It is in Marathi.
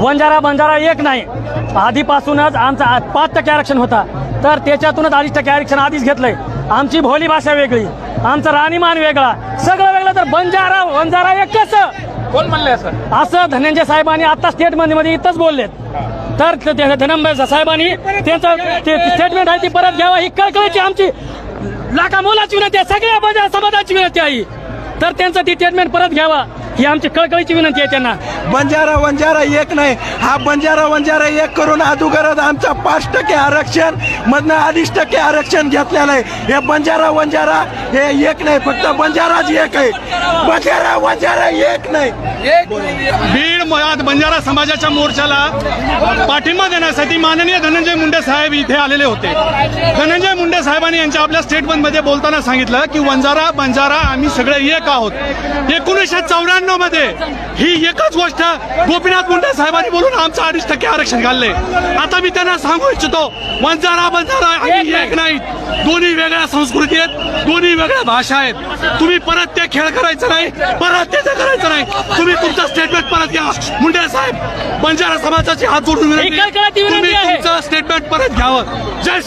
वंजारा बंजारा एक नाही. आधीपासूनच आमचा पाच टक्के आरक्षण होता. तर त्याच्यातूनच अडीच टक्के आरक्षण आधीच घेतलंय. आमची भोली भाषा वेगळी. आमचा राहणीमान वेगळा. सगळं वेगळं. तर बंजारा वंजारा एक कसं? कोण म्हणलंय असं? असं धनंजय साहेबांनी आता स्टेटमेंटमध्ये इथंच बोललेत. तर धनंजय साहेबांनी त्यांचं ते स्टेटमेंट आहे ती परत घ्यावा. ही कळकळीची आमची लाखा मोलाची विनंती आहे. सगळ्या बंजारा समाजाची विनंती आहे. तर त्यांचं ती स्टेटमेंट परत घ्यावा. ही आमची कळकळीची विनंती आहे त्यांना. बंजारा वंजारा एक नाही. हा बंजारा वंजारा एक करून अदुगरच आमचा पाच टक्के आरक्षण मधनं अडीच टक्के आरक्षण घेतलेलं आहे. हे बंजारा वंजारा हे एक नाही फक्त बंजाराच एक आहे. बंजारा वंजारा एक नाही. बीड मुळात बंजारा समाजाच्या मोर्चाला पाठिंबा देण्यासाठी माननीय धनंजय मुंडे साहेब इथे आलेले होते. धनंजय मुंडे साहेबांनी यांच्या आपल्या स्टेटमेंटमध्ये बोलताना सांगितलं की वंजारा बंजारा आम्ही सगळे एक आहोत. एकोणीसशे चौऱ्याण्णव मध्ये. ही एकच गोष्ट गोपीनाथ मुंडे साहेबांनी बोलून आमचं अडीच टक्के आरक्षण घालले. आता मी त्यांना सांगू इच्छितो वंजारा बंजारा आम्ही एक नाहीत दोन्ही वेगळ्या संस्कृती आहेत दोन्ही वेगळ्या भाषा आहेत. तुम्ही परत ते खेळ करायचं नाही परत ते करायचं नाही. तुम्ही तुमचं स्टेटमेंट परत घ्या. मुंडे साहेब बंजारा समाजाची हात जोडून तुम्ही. तुमचं स्टेटमेंट परत घ्यावं. जय